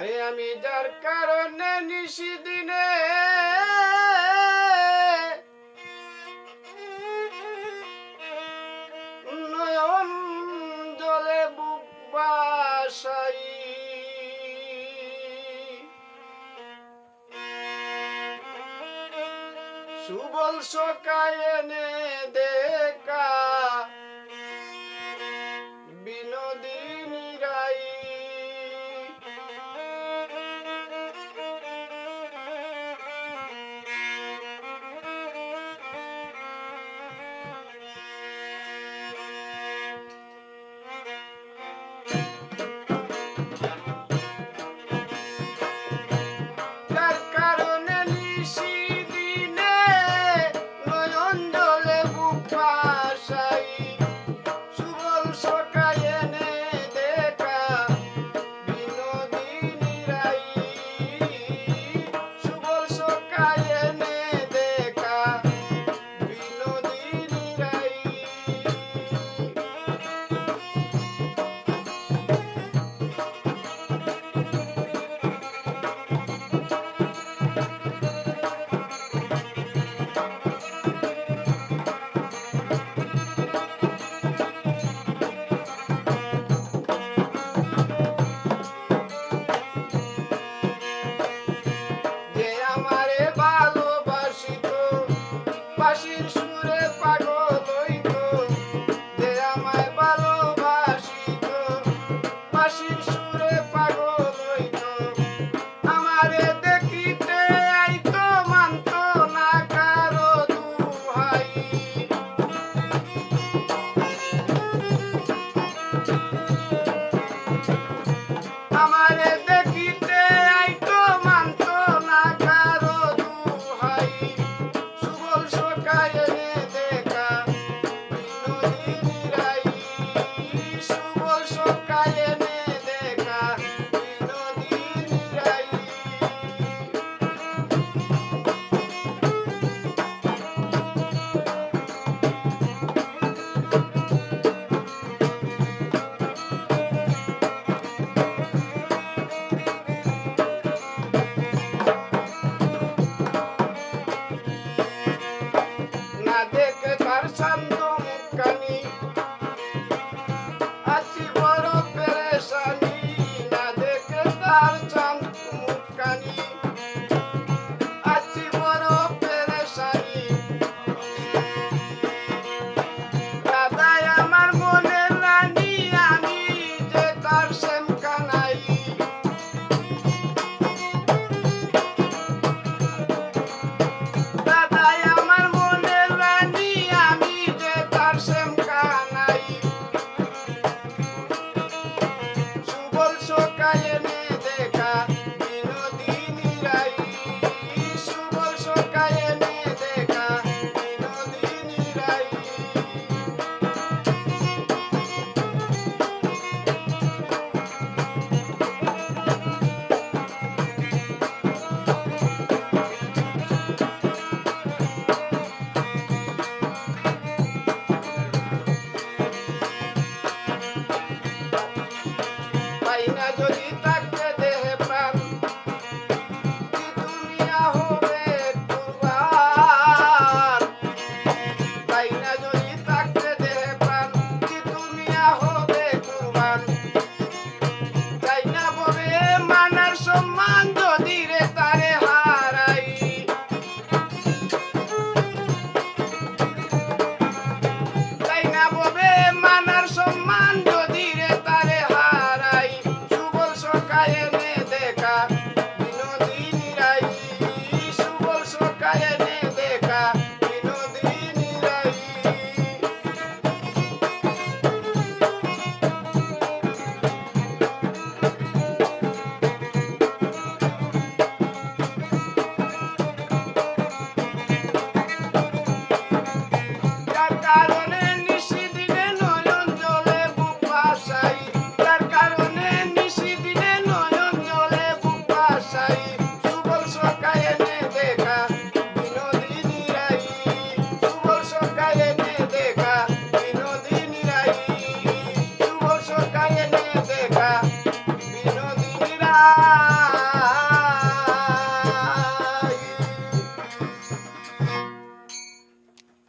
আরে আমি যার কারণে নিশি দিনে নয়ন জলে বুক বাসাই। সুবল সকায় এনে দেখা Yeah.